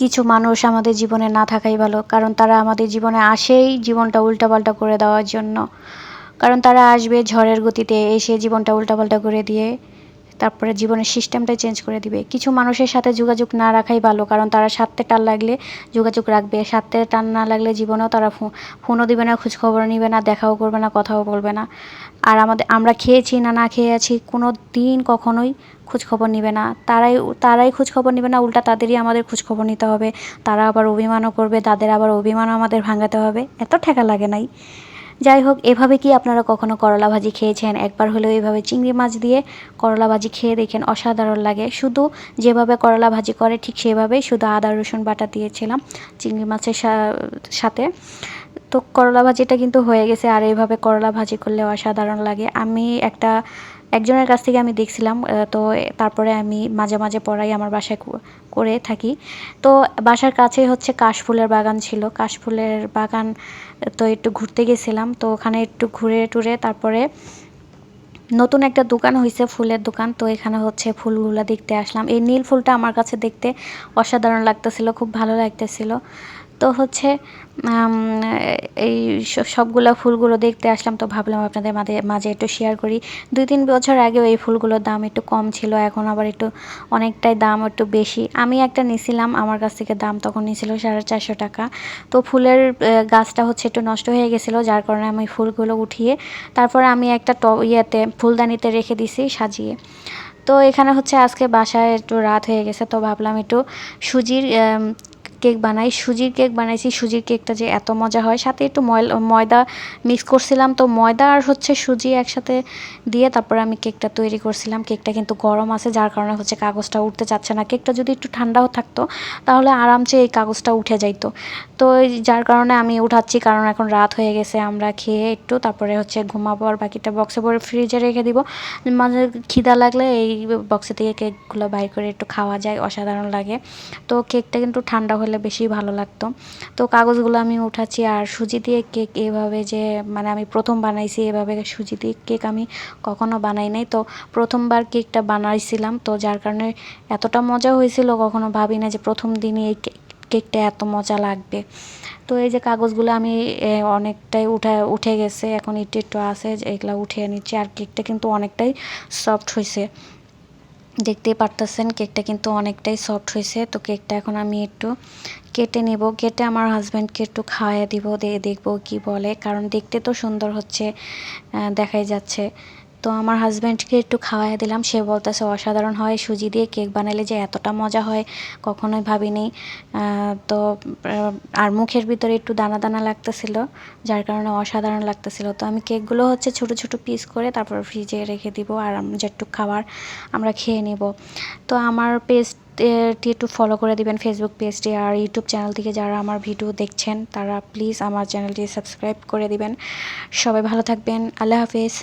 কিছু মানুষ আমাদের জীবনে না থাকাই ভালো, কারণ তারা আমাদের জীবনে আসেই জীবনটা উল্টাপাল্টা করে দেওয়ার জন্য। কারণ তারা আসবে ঝড়ের গতিতে এসে জীবনটা উল্টাপাল্টা করে দিয়ে তারপরে জীবনের সিস্টেমটাই চেঞ্জ করে দিবে। কিছু মানুষের সাথে যোগাযোগ না রাখাই ভালো, কারণ তারা স্বার্থে টান লাগলে যোগাযোগ রাখবে। স্বার্থে টান না লাগলে জীবনেও তারা ফোনও দিবে না খোঁজখবর নিবে না, দেখাও করবে না, কথাও বলবে না। আর আমাদের, আমরা খেয়েছি না না খেয়ে আছি, কোনো দিন কখনোই খোঁজখবর নিবে না। তারাই তারাই খোঁজখবর নিবে না, উল্টা তাদেরই আমাদের খোঁজখবর নিতে হবে। তারা আবার অভিমানও করবে, তাদের আবার অভিমানও আমাদের ভাঙাতে হবে। এত ঠেকা লাগে নাই। যাই হোক, এভাবে কি আপনারা কখনো করলা ভাজি খেয়েছেন? একবার হলেও এভাবে চিংড়ি মাছ দিয়ে করলা ভাজি খেয়ে দেখেন অসাধারণ লাগে। শুধু যেভাবে করলা ভাজি করে, ঠিক সেভাবেই শুধু আদা, রসুন বাটা দিয়েছিলাম চিংড়ি মাছের সাথে। তো করলা ভাজিটা কিন্তু হয়ে গেছে, আর এইভাবে করলা ভাজি করলে অসাধারণ লাগে। আমি একটা একজনের কাছ থেকে আমি দেখছিলাম তো তারপরে আমি মাঝে মাঝে পড়াই আমার বাসায় করে থাকি। তো বাসার কাছেই হচ্ছে কাশফুলের বাগান ছিল। কাশফুলের বাগান তো একটু ঘুরতে গেছিলাম। তো ওখানে একটু ঘুরে টুরে তারপরে নতুন একটা দোকান হয়েছে ফুলের দোকান। তো এখানে হচ্ছে ফুলগুলো দেখতে আসলাম। এই নীল ফুলটা আমার কাছে দেখতে অসাধারণ লাগতেছিল, খুব ভালো লাগতেছিল। তো হচ্ছে এই সবগুলো ফুলগুলো দেখতে আসলাম তো ভাবলাম আপনাদের মাঝে মাঝে একটু শেয়ার করি। দুই তিন বছর আগেও এই ফুলগুলোর দাম একটু কম ছিল, এখন আবার একটু অনেকটাই দাম একটু বেশি। আমি একটা নিছিলাম, আমার কাছ থেকে দাম তখন নিয়েছিল সাড়ে চারশো টাকা। তো ফুলের গাছটা হচ্ছে একটু নষ্ট হয়ে গেছিল, যার কারণে আমি ফুলগুলো উঠিয়ে তারপরে আমি একটা ট, ইয়েতে, ফুলদানিতে রেখে দিছি সাজিয়ে। তো এখানে হচ্ছে আজকে বাসায় একটু রাত হয়ে গেছে, তো ভাবলাম একটু সুজির কেক বানাই, সুজির কেক বানাইছি। সুজির কেকটা যে এত মজা হয়। সাথে একটু ময়দা মিক্স করছিলাম। তো ময়দা আর হচ্ছে সুজি একসাথে দিয়ে তারপরে আমি কেকটা তৈরি করছিলাম। কেকটা কিন্তু গরম আছে, যার কারণে হচ্ছে কাগজটা উঠতে চাচ্ছে না। কেকটা যদি একটু ঠান্ডাও থাকতো, তাহলে আরামসে এই কাগজটা উঠে যাইতো। তো যার কারণে আমি উঠাচ্ছি, কারণ এখন রাত হয়ে গেছে। আমরা খেয়ে একটু তারপরে হচ্ছে ঘুমাবো আর বাকিটা বক্সে ভরে ফ্রিজে রেখে দিব। মাঝে খিদা লাগলে এই বক্সে থেকে কেকগুলো বাইর করে একটু খাওয়া যায়, অসাধারণ লাগে। তো কেকটা কিন্তু ঠান্ডা হলে বেশি ভালো লাগতো। তো কাগজগুলো আমি উঠাচ্ছি আর সুজি দিয়ে কেক এভাবে যে মানে আমি প্রথম বানাইছি এভাবে সুজি দিয়ে কেক আমি কখনো বানাই নাই। তো প্রথমবার কেকটা বানাইছিলাম, তো যার কারণে এতটা মজা হয়েছিল, কখনো ভাবি না যে প্রথম দিনই এই কেক- কেকটা এত মজা লাগবে। তো এই যে কাগজগুলো আমি অনেকটাই উঠে উঠে গেছে, এখন একটু একটু আছে, এগুলো উঠিয়ে নিচ্ছি, আর কেকটা কিন্তু অনেকটাই সফট হয়েছে দেখতেই পারতেছেন কেকটা কিন্তু অনেকটাই সফট হয়েছে। তো কেকটা এখন আমি একটু কেটে নেব। কেটে আমার হাজব্যান্ডকে একটু খাওয়াই দিব, দিয়ে দেখব কি বলে। কারণ দেখতে তো সুন্দর হচ্ছে দেখাই যাচ্ছে। তো আমার হাজব্যান্ডকে একটু খাওয়াই দিলাম। সে বলতেছে, অসাধারণ হয়, সুজি দিয়ে কেক বানালে যে এতটা মজা হয়, কখনোই ভাবিনি। তো আর মুখের ভিতরে একটু দানা দানা লাগতেছিল, যার কারণে অসাধারণ লাগতেছিল। তো আমি কেকগুলো হচ্ছে ছোট ছোট পিস করে তারপর ফ্রিজে রেখে দিব আর যেটুকু খাবার আমরা খেয়ে নেব। তো আমার পেজটি একটু ফলো করে দিবেন ফেসবুক পেজটি আর ইউটিউব চ্যানেল থেকে যারা আমার ভিডিও দেখছেন, তারা প্লিজ আমার চ্যানেলটি সাবস্ক্রাইব করে দিবেন। সবাই ভালো থাকবেন, আল্লাহ হাফেজ।